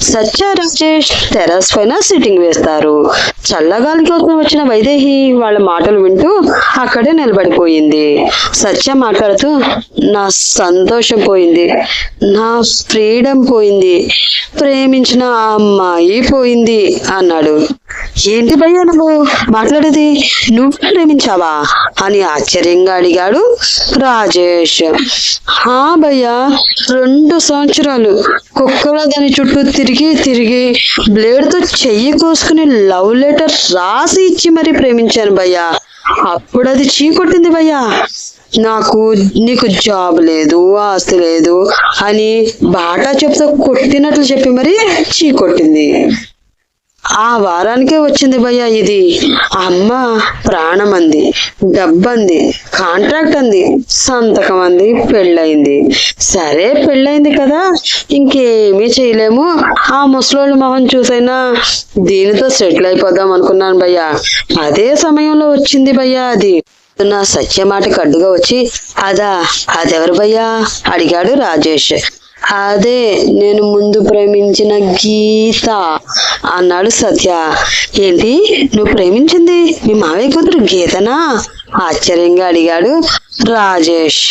సత్య Rajesh terrace పైన sitting వేస్తారు. చల్లగాలి కోసం వచ్చిన వైదేహి వాళ్ళ మాటలు వింటూ అక్కడే నిలబడిపోయింది. సత్య మాట్లాడుతూ నా సంతోషం పోయింది. నా ఫ్రీడమ్ పోయింది. ప్రేమించిన అమ్మాయి పోయింది అన్నాడు. ఏంటి భయ్యా నువ్వు మాట్లాడేది? నువ్వు ప్రేమించావా? అని ఆశ్చర్యంగా అడిగాడు రాజేష్. హా భయ్యా రెండు సంవత్సరాలు కుక్కల దాని చుట్టూ తిరిగి తిరిగి బ్లేడ్తో చెయ్యి కోసుకుని లవ్ లెటర్ రాసి ఇచ్చి మరీ ప్రేమించాను భయ్యా. అప్పుడు అది చీకొట్టింది భయ్యా. నాకు నీకు జాబ్ లేదు ఆస్తి లేదు అని బాటా చెప్తా కొట్టినట్లు చెప్పి మరి చీకొట్టింది. ఆ వారానికే వచ్చింది భయ్య ఇది. అమ్మ ప్రాణం అంది డబ్బంది కాంట్రాక్ట్ అంది సంతకం అంది పెళ్ళయింది. సరే పెళ్ళయింది కదా ఇంకేమీ చేయలేము. ఆ ముసలోళ్ళ మొహం చూసైనా దీనితో సెటిల్ అయిపోదాం అనుకున్నాను భయ్య. అదే సమయంలో వచ్చింది భయ్య అది. నా సత్య మాటకు అడ్డుగా వచ్చి అదా అదెవరు భయ్యా? అడిగాడు రాజేష్. అదే నేను ముందు ప్రేమించిన గీత అన్నాడు సత్య. ఏంటి? నువ్వు ప్రేమించింది మీ మావయ్య కూతురు గీతనా? ఆశ్చర్యంగా అడిగాడు రాజేష్.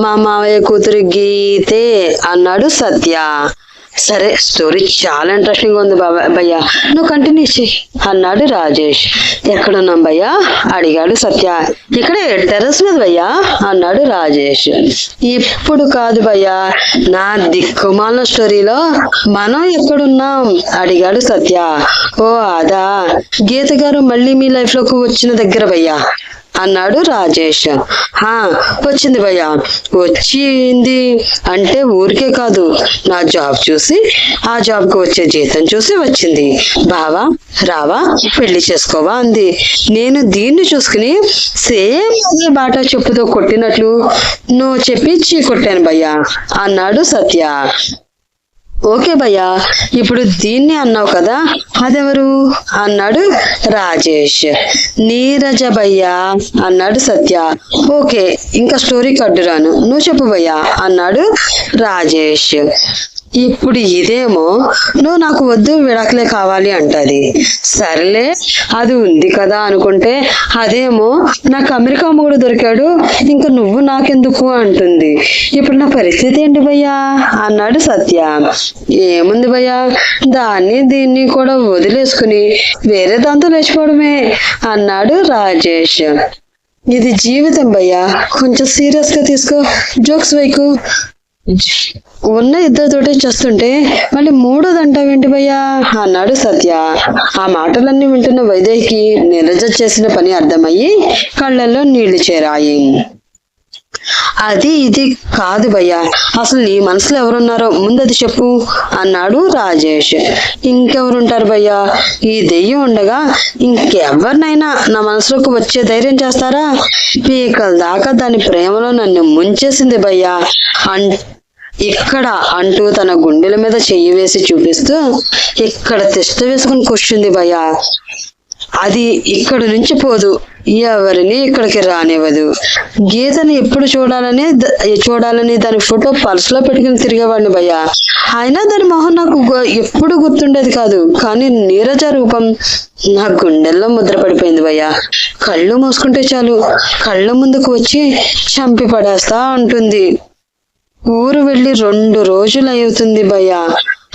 మా మావయ్య కూతురు గీతే అన్నాడు సత్య. సరే స్టోరీ చాలా ఇంట్రెస్టింగ్ ఉంది బాబా భయ్యా. నువ్వు కంటిన్యూ చేయి అన్నాడు రాజేష్. ఎక్కడున్నాం భయ్యా? అడిగాడు సత్య. ఇక్కడే టెర్రస్ మీద భయ్యా అన్నాడు రాజేష్. ఇప్పుడు కాదు భయ్యా నా దిక్కుమాల స్టోరీలో మనం ఎక్కడున్నాం? అడిగాడు సత్య. ఓ అదా. గీత గారు మళ్ళీ మీ లైఫ్లోకి వచ్చిన దగ్గర భయ్యా. అన్నాడు రాజేష్. హా వచ్చింది భయ్యా. వచ్చింది అంటే ఊరికే కాదు. నా జాబ్ చూసి ఆ జాబ్కి వచ్చే జీతం చూసి వచ్చింది. బావా రావా పెళ్ళి చేసుకోవా అంది. నేను దీన్ని చూసుకుని సేమ్ అదే బాటా చెప్పుతో కొట్టినట్లు నువ్వు చెప్పి చీ కొట్టాను భయ్యా అన్నాడు సత్య. ఓకే భయ్యా ఇప్పుడు దీన్ని అన్నావు కదా అదెవరు? అన్నాడు రాజేష్. నీరజ భయ్యా అన్నాడు సత్య. ఓకే ఇంకా స్టోరీ కడ్డురాను నువ్వు చెప్పు భయ్యా అన్నాడు రాజేష్. ఇప్పుడు ఇదేమో నువ్వు నాకు వద్దు విడాకులే కావాలి అంటది. సర్లే అది ఉంది కదా అనుకుంటే అదేమో నాకు అమెరికా మూడు దొరికాడు ఇంకా నువ్వు నాకెందుకు అంటుంది. ఇప్పుడు నా పరిస్థితి ఏంటి భయ్యా? అన్నాడు సత్య. ఏముంది భయ్యా? దాన్ని దీన్ని కూడా వదిలేసుకుని వేరే దాంతో లేచిపోవడమే అన్నాడు రాజేష్. ఇది జీవితం భయ్యా. కొంచెం సీరియస్గా తీసుకో. జోక్స్ వైకు ఉన్న ఇద్దరితోటే చేస్తుంటే మళ్ళీ మూడోది అంటావేంటి భయ్యా? అన్నాడు సత్య. ఆ మాటలన్నీ వింటున్న వైదేహికి నిరజ చేసిన పని అర్థమయ్యి కళ్ళల్లో నీళ్ళు చేరాయి. అది ఇది కాదు భయ్యా. అసలు నీ మనసులో ఎవరున్నారో ముందది చెప్పు అన్నాడు రాజేష్. ఇంకెవరుంటారు భయ్యా? ఈ దెయ్యం ఉండగా ఇంకెవరినైనా నా మనసులోకి వచ్చే ధైర్యం చేస్తారా? పీకల దాకా దాని ప్రేమలో నన్ను ముంచేసింది భయ్యా. అన్ ఇక్కడ అంటూ తన గుండెల మీద చెయ్యి వేసి చూపిస్తూ ఇక్కడ తిష్ట వేసుకుని కూర్చుంది భయ అది ఇక్కడ నుంచి పోదు. ఎవరిని ఇక్కడికి రానివ్వదు. గీతని ఎప్పుడు చూడాలని చూడాలని దాని ఫోటో పర్సులో పెట్టుకుని తిరిగేవాడిని భయ్య. అయినా దాని మొహం నాకు ఎప్పుడు గుర్తుండేది కాదు. కానీ నీరజ రూపం నా గుండెల్లో ముద్ర పడిపోయింది భయ్య. కళ్ళు మూసుకుంటే చాలు. కళ్ళ ముందుకు వచ్చి చంపి పడేస్తా ఉంటుంది ఊరు వెళ్ళి రెండు రోజులు అవుతుంది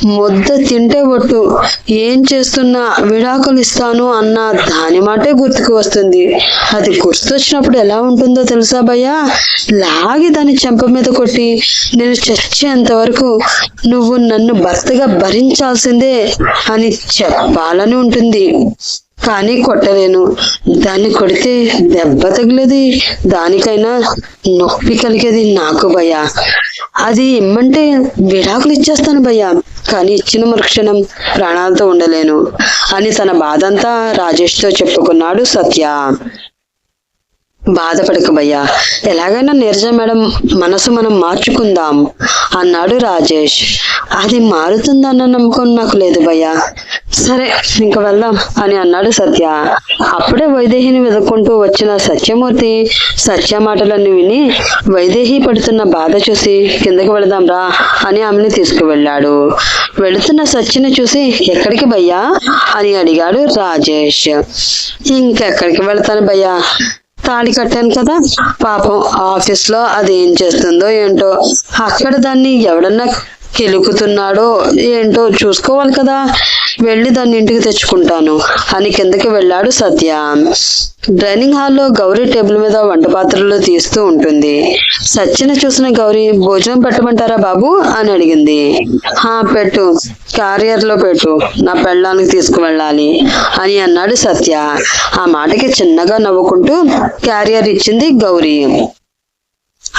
ముద్ద తింటే ఒట్టు. ఏం చేస్తున్నా విడాకులు ఇస్తాను అన్న దాని మాటే గుర్తుకు వస్తుంది. అది గుర్తొచ్చినప్పుడు ఎలా ఉంటుందో తెలుసా భయ్యా? లాగి దాని చెంప మీద కొట్టి నేను చచ్చేంత వరకు నువ్వు నన్ను భర్తగా భరించాల్సిందే అని చెప్పాలని ఉంటుంది. కానీ కొట్టలేను. దాన్ని కొడితే దెబ్బ తగిలేది. దానికైనా నొప్పి కలిగేది నాకు భయ అది ఇమ్మంటే విడాకులు ఇచ్చేస్తాను భయ్యా. కానీ ఇచ్చిన మరుక్షణం ప్రాణాలతో ఉండలేను. అని తన బాధంతా రాజేష్తో చెప్పుకున్నాడు సత్య. బాధపడక భయ్యా ఎలాగైనా నీరజ మేడం మనసు మనం మార్చుకుందాం అన్నాడు రాజేష్. అది మారుతుందన్న నమ్మకం నాకు లేదు భయ్యా సరే ఇంక వెళ్దాం అని అన్నాడు సత్య. అప్పుడే వైదేహిని వెతుక్కుంటూ వచ్చిన సత్యమూర్తి సత్య మాటలన్నీ విని వైదేహి పడుతున్న బాధ చూసి కిందకి వెళదాం రా అని ఆమెని తీసుకువెళ్ళాడు. వెళుతున్న సత్యని చూసి ఎక్కడికి భయ్యా అని అడిగాడు రాజేష్. ఇంకెక్కడికి వెళ్తాను భయ్యా? తాళి కట్టాను కదా. పాపం ఆఫీస్లో అది ఏం చేస్తుందో ఏంటో. అక్కడ దాన్ని ఎవడన్నా కెలుకుతున్నాడో ఏంటో చూసుకోవాలి కదా. వెళ్ళి దాన్ని ఇంటికి తెచ్చుకుంటాను. అని కిందకి వెళ్ళాడు సత్య. డైనింగ్ హాల్లో గౌరీ టేబుల్ మీద వంట పాత్రలు తీస్తూ ఉంటుంది. సత్యను చూసిన గౌరీ భోజనం పెట్టమంటారా బాబు? అని అడిగింది. హా పెట్టు. క్యారియర్లో పెట్టు. నా పెళ్ళానికి తీసుకువెళ్ళాలి. అని అన్నాడు సత్య. ఆ మాటకి చిన్నగా నవ్వుకుంటూ క్యారియర్ ఇచ్చింది గౌరీ.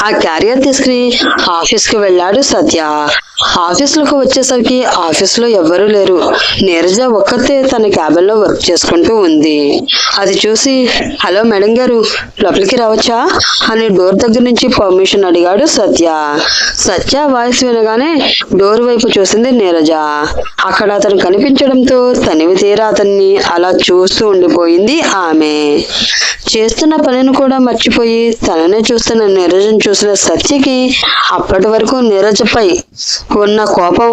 ఆ క్యారియర్ తీసుకుని ఆఫీస్కి వెళ్ళాడు సత్య. ఆఫీసులకు వచ్చేసరికి ఆఫీస్లో ఎవ్వరూ లేరు. నీరజ ఒక్కతే తన క్యాబిన్లో వర్క్ చేసుకుంటూ ఉంది. అది చూసి హలో మేడం గారు లోపలికి రావచ్చా? అని డోర్ దగ్గర నుంచి పర్మిషన్ అడిగాడు సత్య. సత్య వాయిస్ వినగానే డోర్ వైపు చూసింది నీరజ. అక్కడ అతను కనిపించడంతో తనివి తీరా అతన్ని అలా చూస్తూ ఉండిపోయింది ఆమె. చేస్తున్న పనిని కూడా మర్చిపోయి తననే చూస్తున్న నీరజను చూసిన సత్యకి అప్పటి వరకు నీరజపై ఉన్న కోపం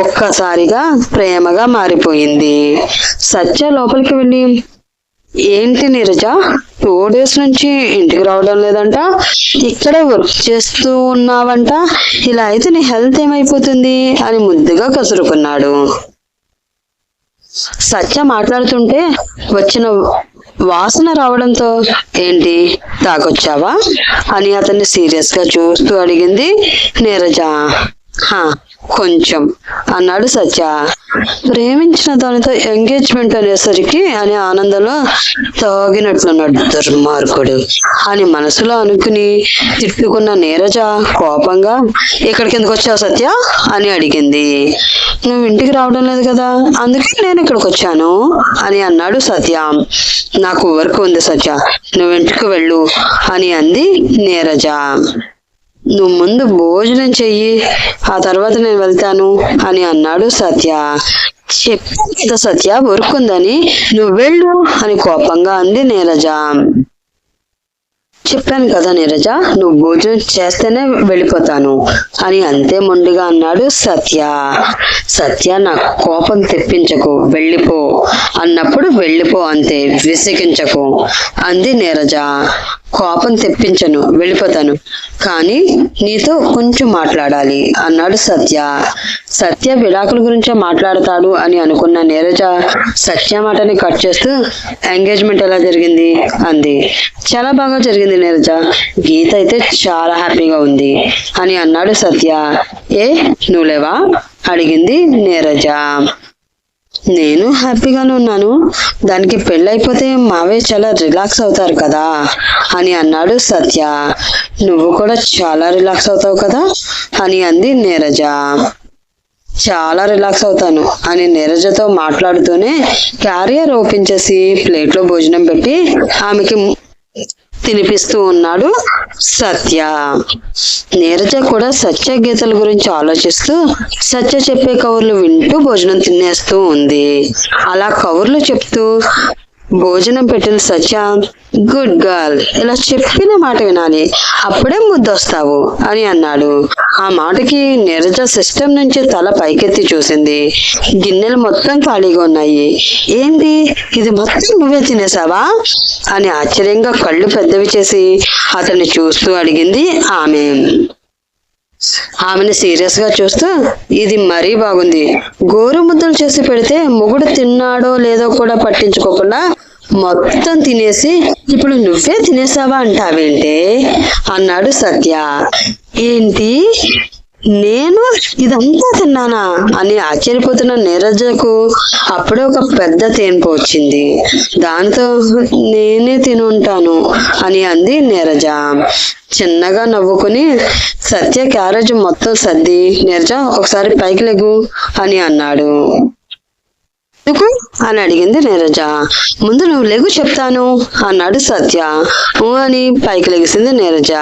ఒక్కసారిగా ప్రేమగా మారిపోయింది. సత్య లోపలికి వెళ్ళి ఏంటి నీరజ? టూ డేస్ నుంచి ఇంటికి రావడం లేదంట? ఇక్కడే వర్క్ చేస్తూ ఉన్నావంట? ఇలా అయితే నీ హెల్త్ ఏమైపోతుంది? అని ముద్దుగా కసురుకున్నాడు. సత్య మాట్లాడుతుంటే వచ్చిన వాసన రావడంతో ఏంటి తాగొచ్చావా? అని అతన్ని సీరియస్గా చూస్తూ అడిగింది నీరజ. కొంచెం అన్నాడు సత్య. ప్రేమించిన దానితో ఎంగేజ్మెంట్ అనేసరికి అని ఆనందంలో తాగినట్లున్నాడు దుర్మార్గుడు. అని మనసులో అనుకుని తిట్టుకున్న నీరజ కోపంగా ఇక్కడికి ఎందుకు వచ్చావు సత్య? అని అడిగింది. నువ్వు ఇంటికి రావడం లేదు కదా అందుకే నేను ఇక్కడికి వచ్చాను అని అన్నాడు సత్య. నాకు వర్క్ ఉంది సత్య నువ్వు ఇంటికి వెళ్ళు అని అంది నీరజ. నువ్వు ముందు భోజనం చెయ్యి ఆ తర్వాత నేను వెళ్తాను అని అన్నాడు సత్య. చెప్పాను కదా సత్య వర్క్ ఉందని నువ్వు వెళ్ళు అని కోపంగా అంది నీరజ. చెప్పాను కదా నీరజ నువ్వు భోజనం చేస్తేనే వెళ్ళిపోతాను అని అంతే మొండిగా అన్నాడు సత్య. సత్య నాకు కోపం తెప్పించకు వెళ్ళిపో. అన్నప్పుడు వెళ్ళిపో అంతే విసిగించకు అంది నీరజ. కోపం తెప్పించను వెళ్ళిపోతాను. కానీ నీతో కొంచెం మాట్లాడాలి అన్నాడు సత్య. సత్య విడాకుల గురించే మాట్లాడతాడు అని అనుకున్న నీరజ సత్య మాటని కట్ చేస్తూ ఎంగేజ్మెంట్ ఎలా జరిగింది? అంది. చాలా బాగా జరిగింది నీరజ. గీత అయితే చాలా హ్యాపీగా ఉంది అని అన్నాడు సత్య. ఏ నువ్వులేవా అడిగింది నీరజ. నేను హ్యాపీగానే ఉన్నాను. దానికి పెళ్ళైపోతే మావే చాలా రిలాక్స్ అవుతారు కదా అని అన్నాడు సత్య. నువ్వు కూడా చాలా రిలాక్స్ అవుతావు కదా అని అంది నీరజ. చాలా రిలాక్స్ అవుతాను అని నీరజతో మాట్లాడుతూనే క్యారియర్ ఓపెన్ చేసి ప్లేట్లో భోజనం పెట్టి ఆమెకి తినిపిస్తూ ఉన్నాడు సత్య. నీరజ కూడా సత్య గీతల గురించి ఆలోచిస్తూ సత్య చెప్పే కవర్లు వింటూ భోజనం తినేస్తూ ఉంది. అలా కవర్లు చెప్తూ భోజనం పెట్టిన సత్య గుడ్ గర్ల్ ఇలా చెప్పిన మాట వినాలి అప్పుడే ముద్దొస్తావు అని అన్నాడు. ఆ మాటకి నీరజ సిస్టమ్ నుంచి తల పైకెత్తి చూసింది. గిన్నెలు మొత్తం ఖాళీగా ఉన్నాయి. ఏంది? ఇది మొత్తం నువ్వే తినేసావా? అని ఆశ్చర్యంగా కళ్ళు పెద్దవి చేసి అతన్ని చూస్తూ అడిగింది ఆమె. ఆమెను సీరియస్గా చూస్తూ ఇది మరీ బాగుంది. గోరు ముద్దలు చేసి పెడితే మొగుడు తిన్నాడో లేదో కూడా పట్టించుకోకుండా మొత్తం తినేసి ఇప్పుడు నువ్వే తినేసావా అంటావేంటే? అన్నాడు సత్య. ఏంటి? నేను ఇదంతా తిన్నానా? అని ఆశ్చర్యపోతున్న నీరజకు అప్పుడే ఒక పెద్ద తేన్పు వచ్చింది. దాంతో నేనే తిని ఉంటాను అని అంది నీరజ. చిన్నగా నవ్వుకుని సత్య క్యారేజ్ మొత్తం సర్ది నీరజ ఒకసారి పైకి లెగు అని అన్నాడు. ఎందుకు? అని అడిగింది నీరజ. ముందు నువ్వు లెగు చెప్తాను అన్నాడు సత్య. అని పైకి లెగిసింది నీరజ.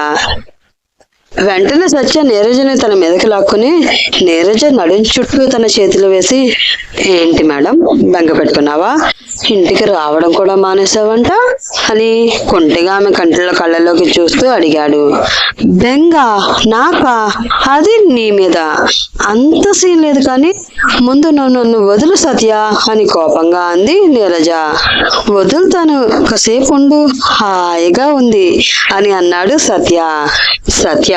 వెంటనే సత్య నీరజని తన మీదకి లాక్కుని నీరజ నడుం చుట్టూ తన చేతులు వేసి ఏంటి మేడం? బెంగ పెట్టుకున్నావా? ఇంటికి రావడం కూడా మానేసావంట? అని కొంటిగా ఆమె కంటిలో కళ్ళలోకి చూస్తూ అడిగాడు. బెంగ నాకా? అది నీ మీద. అంత సీన్ లేదు కానీ ముందు నువ్వు నన్ను వదులు సత్య అని కోపంగా అంది నీరజ. వదులుతాను కాసేపు ఉండు హాయిగా ఉంది అని అన్నాడు సత్య. సత్య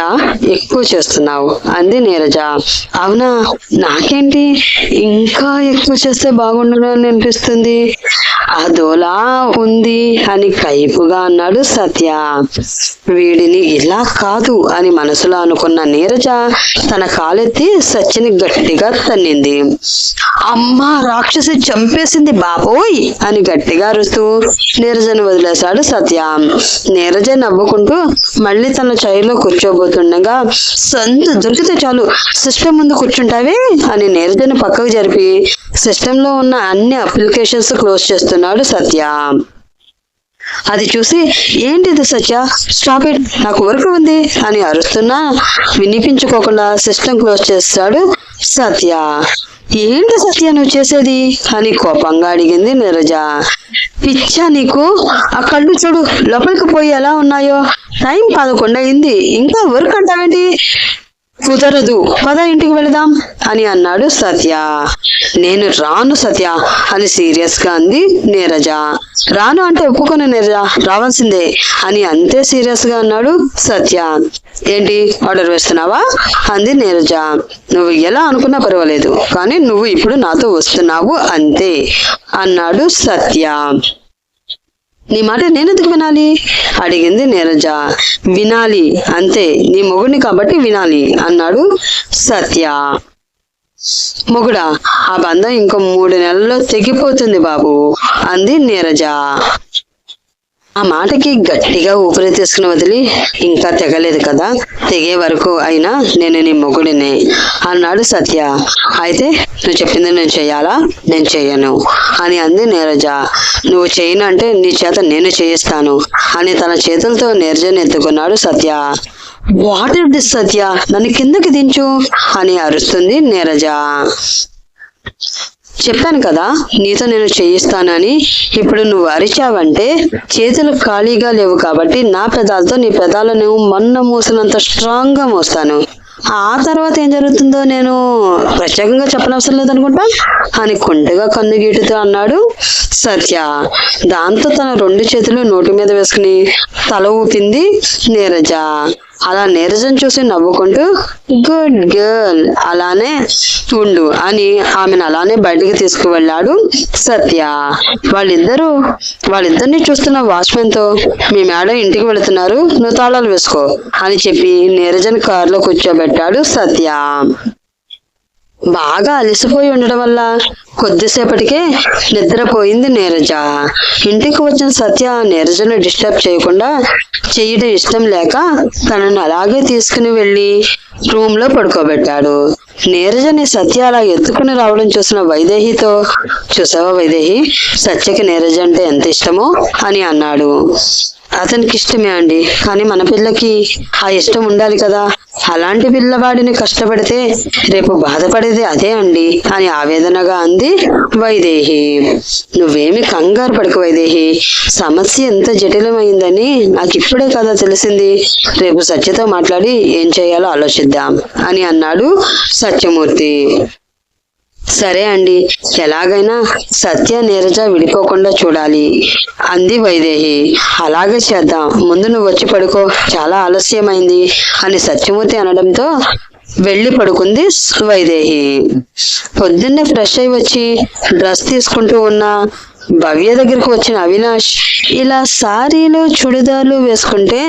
ఎక్కువ చేస్తున్నావు అంది నీరజ. అవునా? నాకేంటి? ఇంకా ఎక్కువ చేస్తే బాగుండదని అనిపిస్తుంది. అదోలా ఉంది అని కైపుగా అన్నాడు సత్య. వీడిని ఇలా కాదు అని మనసులో అనుకున్న నీరజ తన కాలెత్తి సత్యని గట్టిగా తన్నింది. అమ్మా రాక్షసి చంపేసింది బాబోయ్ అని గట్టిగా అరుస్తూ నీరజను వదిలేశాడు సత్య. నీరజ నవ్వుకుంటూ మళ్ళీ తన చైర్లో కూర్చోబోతుండగా సంత దొరికితే చాలు సిస్టమ్ ముందు కూర్చుంటావే అని నీరజను పక్కకు జరిపి సిస్టమ్లో ఉన్న అన్ని అప్లికేషన్స్ క్లోజ్ చేస్తున్నాడు సత్య. అది చూసి ఏంటిది సత్య? Stop it. నాకు వర్క్ ఉంది అని అరుస్తున్నా. వినిపించుకోకుండా సిస్టమ్ క్లోజ్ చేస్తాడు సత్య. ఏంటి సత్య నువ్వు చేసేది? అని కోపంగా అడిగింది నీరజ. పిచ్చా నీకు? ఆ కళ్ళు చూడు లోపలికి పోయి ఎలా ఉన్నాయో? టైం పదకొండు అయింది ఇంకా వర్క్ అంటావేంటి? కుదరదు. పద ఇంటికి వెళదాం అని అన్నాడు సత్య. నేను రాను సత్య అని సీరియస్గా అంది నీరజ. రాను అంటే ఒప్పుకొని నీరజ. రావాల్సిందే అని అంతే సీరియస్గా అన్నాడు సత్య. ఏంటి? ఆర్డర్ వేస్తున్నావా? అంది నీరజ. నువ్వు ఎలా అనుకున్నా పర్వాలేదు కానీ నువ్వు ఇప్పుడు నాతో వస్తున్నావు అంతే అన్నాడు సత్య. నీ మాట నేనెందుకు వినాలి? అడిగింది నీరజ. వినాలి అంతే. నీ మొగుడిని కాబట్టి వినాలి అన్నాడు సత్య. మొగుడా ఆ బంధం ఇంకో మూడు నెలల్లో తెగిపోతుంది బాబు అంది నీరజ. ఆ మాటకి గట్టిగా ఊపిరి తీసుకుని వదిలి ఇంకా తెగలేదు కదా తెగే వరకు అయినా నేను నీ మొగుడిని అన్నాడు సత్య. అయితే నువ్వు చెప్పింది నేను చేయాలా? నేను చేయను. అని అంది నీరజ. నువ్వు చేయను అంటే నీ చేత నేను చేయిస్తాను అని తన చేతులతో నీరజని ఎత్తుకున్నాడు Satya. What it this Satya? నన్ను కిందకి దించు అని అరుస్తుంది నీరజ. చెప్పాను కదా నీతో నేను చేయిస్తానని. ఇప్పుడు నువ్వు అరిచావంటే చేతులు ఖాళీగా లేవు కాబట్టి నా పెదాలతో నీ పెదాలను మొన్న మూసినంత స్ట్రాంగ్గా మోస్తాను. ఆ తర్వాత ఏం జరుగుతుందో నేను ప్రత్యేకంగా చెప్పనవసరం లేదనుకుంటా? అని కుంటగా కన్ను గీటుతూ అన్నాడు సత్య. దాంతో తన రెండు చేతులు నోటి మీద వేసుకుని తల ఊపింది నీరజ. అలా నీరజను చూసి నవ్వుకుంటూ గుడ్ గర్ల్ అలానే ఉండు అని ఆమెను అలానే బయటికి తీసుకువెళ్ళాడు సత్య. వాళ్ళిద్దరూ వాళ్ళిద్దరిని చూస్తున్న వాచ్మెన్తో మీ మేడం ఇంటికి వెళుతున్నారు నువ్వు తాళాలు వేసుకో అని చెప్పి నీరజన్ కారులో కూర్చోబెట్టాడు సత్య. బాగా అలసిపోయి ఉండడం వల్ల కొద్దిసేపటికే నిద్రపోయింది నీరజ. ఇంటికి వచ్చిన సత్య నీరజను డిస్టర్బ్ చేయకుండా చేయడం ఇష్టం లేక తనను అలాగే తీసుకుని వెళ్ళి రూమ్లో పడుకోబెట్టాడు. నీరజని సత్య అలా ఎత్తుకుని రావడం చూసిన వైదేహితో చూసావా వైదేహి సత్యకి నీరజ అంటే ఎంత ఇష్టమో అని అన్నాడు. అతనికి ఇష్టమే అండి. కానీ మన పిల్లకి ఆ ఇష్టం ఉండాలి కదా. అలాంటి పిల్లవాడిని కష్టపడితే రేపు బాధపడేది అదే అండి. అని ఆవేదనగా అంది వైదేహి. నువ్వేమి కంగారు పడకు వైదేహి. సమస్య ఎంత జటిలమైందని నాకు ఇప్పుడే కదా తెలిసింది. రేపు సత్యతో మాట్లాడి ఏం చేయాలో ఆలోచిద్దాం అని అన్నాడు సత్యమూర్తి. సరే అండి. ఎలాగైనా సత్య నీరజ విడిపోకుండా చూడాలి. అంది వైదేహి. అలాగే చేద్దాం. ముందు నువ్వు వచ్చి పడుకో. చాలా ఆలస్యమైంది అని సత్యమూర్తి అనడంతో వెళ్ళి పడుకుంది వైదేహి. పొద్దున్నే ఫ్రెష్ అయి వచ్చి డ్రెస్ తీసుకుంటూ ఉన్న భవ్య దగ్గరికి వచ్చిన అవినాష్ ఇలా సారీలు చుడిదార్లు వేసుకుంటే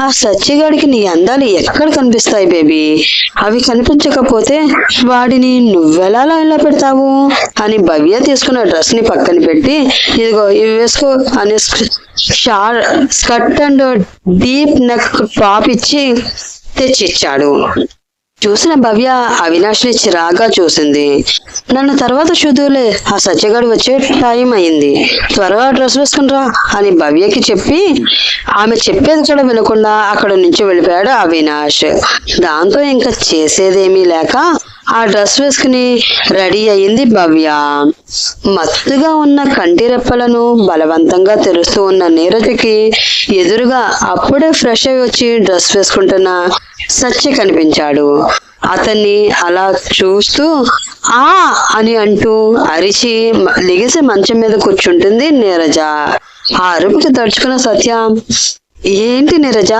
ఆ సత్యగాడికి నీ అందాలు ఎక్కడ కనిపిస్తాయి బేబీ? అవి కనిపించకపోతే వాడిని నువ్వెలా లైన్లో పెడతావు? అని భవ్య తీసుకున్న డ్రెస్ని పక్కన పెట్టి ఇదిగో ఇవి వేసుకో అని short skirt and deep neck top ఇచ్చి తెచ్చిచ్చాడు. చూసిన భవ్య అవినాష్ని చిరాగా చూసింది. నన్ను తర్వాత చూదులే ఆ సత్యగాడు వచ్చే టైం అయింది త్వరగా డ్రెస్ వేసుకునిరా అని భవ్యకి చెప్పి ఆమె చెప్పేది కూడా వినకుండా అక్కడ నుంచి వెళ్ళిపోయాడు అవినాష్. దాంతో ఇంకా చేసేదేమీ లేక ఆ డ్రెస్ వేసుకుని రెడీ అయింది భవ్య. మత్తుగా ఉన్న కంటి రెప్పలను బలవంతంగా తెరుస్తూ ఉన్న నీరజకి ఎదురుగా అప్పుడే ఫ్రెష్ అయి వచ్చి డ్రెస్ వేసుకుంటున్న సత్య కనిపించాడు. అతన్ని అలా చూస్తూ ఆ అని అంటూ అరిచి మ- లెగిసి మంచం మీద కూర్చుంటుంది నీరజ. ఆ అరుపుకి తడుచుకున్న సత్య ఏంటి నీరజ?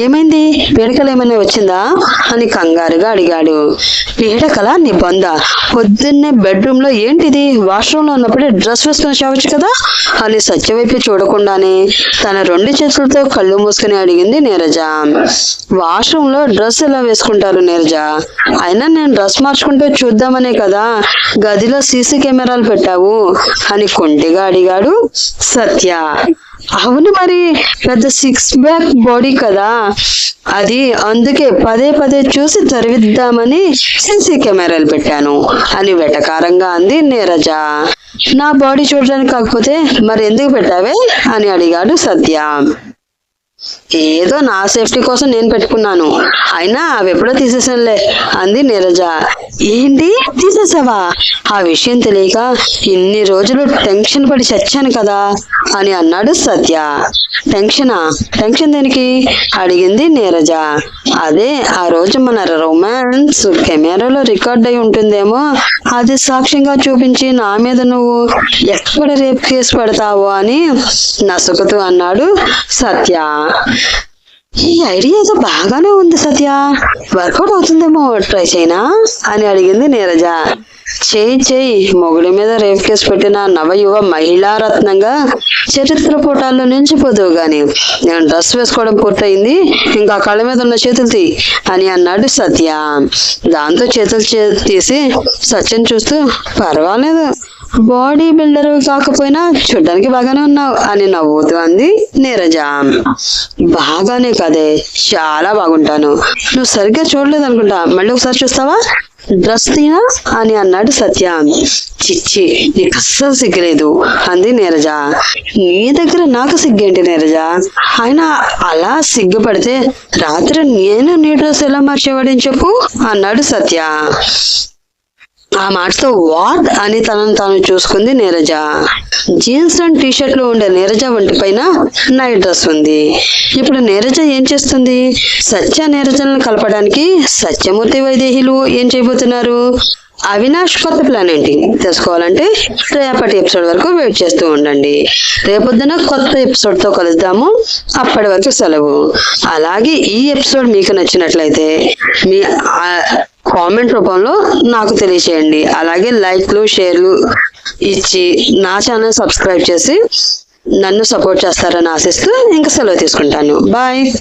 ఏమైంది? పీడకలు ఏమైనా వచ్చిందా? అని కంగారుగా అడిగాడు. పీడకల నీ బొంద పొద్దున్నే బెడ్రూమ్లో ఏంటిది? వాష్రూమ్లో ఉన్నప్పుడే డ్రెస్ వేసుకుని చావచ్చు కదా? అని సత్య వైపు చూడకుండానే తన రెండు చేతులతో కళ్ళు మూసుకుని అడిగింది నీరజ. వాష్రూమ్లో డ్రెస్ ఎలా వేసుకుంటారు నీరజ? అయినా నేను డ్రెస్ మార్చుకుంటూ చూద్దామనే కదా? గదిలో సీసీ కెమెరాలు పెట్టావు? అని కొంటిగా అడిగాడు సత్య. అవును మరి. పెద్ద సిక్స్ బ్యాక్ బాడీ కదా. అది అందుకే పదే పదే చూసి తరివిద్దామని సీసీ కెమెరాలు పెట్టాను. అని వెటకారంగా అంది నీరజ. నా బాడీ చూడడానికి కాకపోతే మరి ఎందుకు పెట్టావే? అని అడిగాడు సత్య. ఏదో నా సేఫ్టీ కోసం నేను పెట్టుకున్నాను. అయినా అవెప్పుడో తీసేసానులే అంది నీరజ. ఏంటి? తీసేసావా? ఆ విషయం తెలియక ఇన్ని రోజులు టెన్షన్ పడి చచ్చాను కదా అని అన్నాడు సత్య. టెన్షనా? టెన్షన్ దేనికి? అడిగింది నీరజ. అదే ఆ రోజు మన రొమాన్స్ కెమెరాలో రికార్డ్ అయి ఉంటుందేమో అది సాక్ష్యంగా చూపించి నా మీద నువ్వు ఎక్కడ రేపు కేసు పెడతావో అని నసుకుతూ అన్నాడు సత్య. ఈ ఐడియా ఏదో బాగానే ఉంది సత్య. వర్కౌట్ అవుతుందేమో ట్రై చేయనా? అని అడిగింది నీరజ. చేయి చేయి. మొగుడి మీద రేప్ కేసు పెట్టిన నవయువ మహిళా రత్నంగా చరిత్ర పుటాల్లో నిలిచిపోతావు గాని నేను డ్రెస్ వేసుకోవడం పూర్తయింది ఇంకా కళ్ళ మీద ఉన్న చేతులు తీ అని అన్నాడు సత్య. దాంతో చేతులు చే- తీసి సత్యం చూస్తూ పర్వాలేదు. బాడీ బిల్డర్ కాకపోయినా చూడ్డానికి బాగానే ఉన్నావు అని నవ్వుతూ అంది నీరజ. బాగానే కదే చాలా బాగుంటాను. నువ్వు సరిగ్గా చూడలేదు అనుకుంటా మళ్ళీ ఒకసారి చూస్తావా? డ్రెస్ తీనా అని అన్నాడు సత్య. చిచ్చి నీకు అస్సలు సిగ్గలేదు అంది నీరజ. నీ దగ్గర నాకు సిగ్గేంటి నీరజ? ఆయన అలా సిగ్గుపడితే రాత్రి నేను నీ డ్రెస్ ఎలా మార్చేవాడిని చెప్పు అన్నాడు సత్య. ఆ మాటతో వాట్ అని తనను తాను చూసుకుంది నీరజ. జీన్స్ అండ్ టీషర్ట్లు లో ఉండే నీరజ ఒంటి పైన నైట్ డ్రెస్ ఉంది. ఇప్పుడు నీరజ ఏం చేస్తుంది? సత్య నీరజలను కలపడానికి సత్యమూర్తి వైదేహిలు ఏం చేయబోతున్నారు? అవినాష్ కొత్త ప్లాన్ ఏంటి? తెలుసుకోవాలంటే రేపటి ఎపిసోడ్ వరకు వెయిట్ చేస్తూ ఉండండి. రేపొద్దున కొత్త ఎపిసోడ్తో కలుద్దాము. అప్పటి వరకు సెలవు. అలాగే ఈ ఎపిసోడ్ మీకు నచ్చినట్లయితే మీ కామెంట్ రూపంలో నాకు తెలియచేయండి. అలాగే లైక్లు షేర్లు ఇచ్చి నా ఛానల్ సబ్స్క్రైబ్ చేసి నన్ను సపోర్ట్ చేస్తారని ఆశిస్తూ ఇంకా సెలవు తీసుకుంటాను. బాయ్.